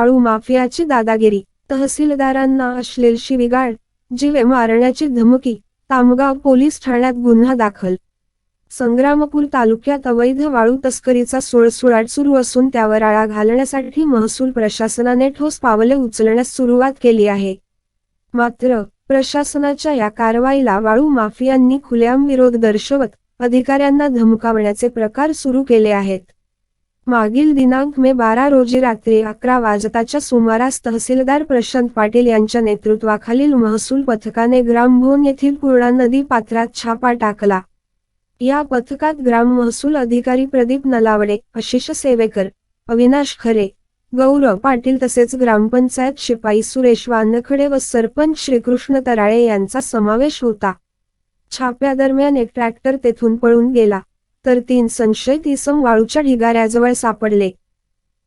आळू माफियाची दादागिरी तहसीलदारांना अश्लील शिविगाळ जीवे मारण्याची धमकी तामगाव पोलीस ठाण्यात गुन्हा दाखल. संग्रामपूर तालुक्यात अवैध वाळू तस्करीचा सुळसुळाट सुरू असून त्यावर आळा घालण्यासाठी महसूल प्रशासनाने ठोस पावले उचलण्यास सुरुवात केली आहे. मात्र प्रशासनाच्या या कारवाईला वाळू माफियांनी खुल्याम विरोध दर्शवत अधिकाऱ्यांना धमकावण्याचे प्रकार सुरू केले आहेत. मागील दिनांक मे बारा रोजी रात्री अकरा वाजताच्या सुमारास तहसीलदार प्रशांत पाटील यांच्या नेतृत्वाखालील महसूल पथकाने ग्रामभोन येथील पूर्णा नदी पात्रात छापा टाकला. या पथकात ग्राम महसूल अधिकारी प्रदीप नलावडे आशिष सेवेकर अविनाश खरे गौरव पाटील तसेच ग्रामपंचायत शिपाई सुरेश वानखडे व सरपंच श्रीकृष्ण तराळे यांचा समावेश होता. छाप्यादरम्यान एक ट्रॅक्टर तेथून पळून गेला तर तीन संशयित इसम वाळूच्या ढिगाऱ्याजवळ सापडले.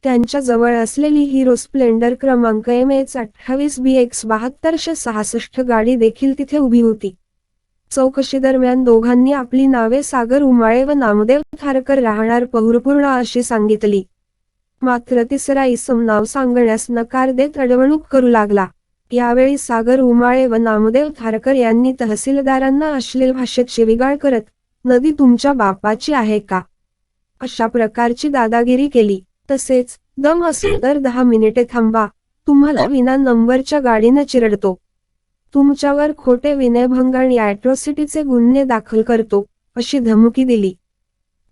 त्यांच्या जवळ असलेली हिरो स्प्लेंडर क्रमांक एम एच अठ्ठावीस बी एक्स बहात्तरशे सहासष्ट गाडी देखील तिथे उभी होती. चौकशी दरम्यान दोघांनी आपली नावे सागर उमाळे व नामदेव थारकर राहणार पौरपूर्ण अशी सांगितली. मात्र तिसरा इसम नाव सांगण्यास नकार देत अडवणूक करू लागला. यावेळी सागर उमाळे व नामदेव थारकर यांनी तहसीलदारांना अश्लील भाषेत शिवीगाळ करत नदी तुमच्या बापाची आहे का अशा प्रकारची दादागिरी केली. तसेच दम असेल तर दहा मिनिटे थांबा. तुम्हाला विना नंबरच्या गाडीनं चिरडतो. तुमच्यावर खोटे विनयभंग आणि अॅट्रॉसिटीचे गुन्हे दाखल करतो अशी धमकी दिली.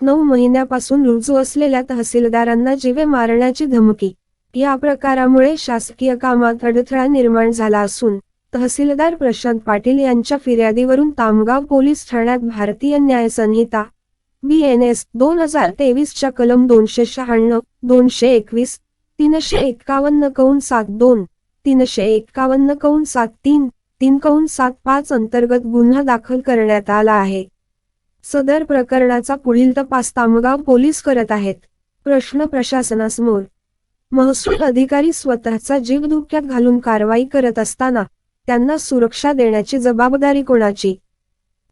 नऊ महिन्यापासून रुजू असलेल्या तहसीलदारांना जीवे मारण्याची धमकी या प्रकारामुळे शासकीय कामात अडथळा निर्माण झाला असून तहसीलदार प्रशांत पाटील यांच्या फिर्यादीवरून तामगाव पोलीस ठाण्यात भारतीय न्याय संहिता बी एन एस दोन हजार तेवीसच्या कलम दोनशे शहाण्णव दोनशे एकवीस तीनशे एक्कावन्न कौन सात दोन तीनशे एक्कावन्न कौन सात तीन तीन कौन सात पाच अंतर्गत गुन्हा दाखल करण्यात आला आहे. सदर प्रकरणाचा पुढील तपास तामगाव पोलीस करत आहेत. प्रश्न प्रशासनासमोर. महसूल अधिकारी स्वतःचा जीव धोक्यात घालून कारवाई करत असताना त्यांना सुरक्षा देण्याची जबाबदारी कोणाची?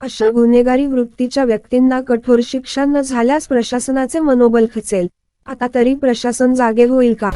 अशा गुन्हेगारी वृत्तीच्या व्यक्तींना कठोर शिक्षा न झाल्यास प्रशासनाचे मनोबल खचेल. आता तरी प्रशासन जागे होईल का?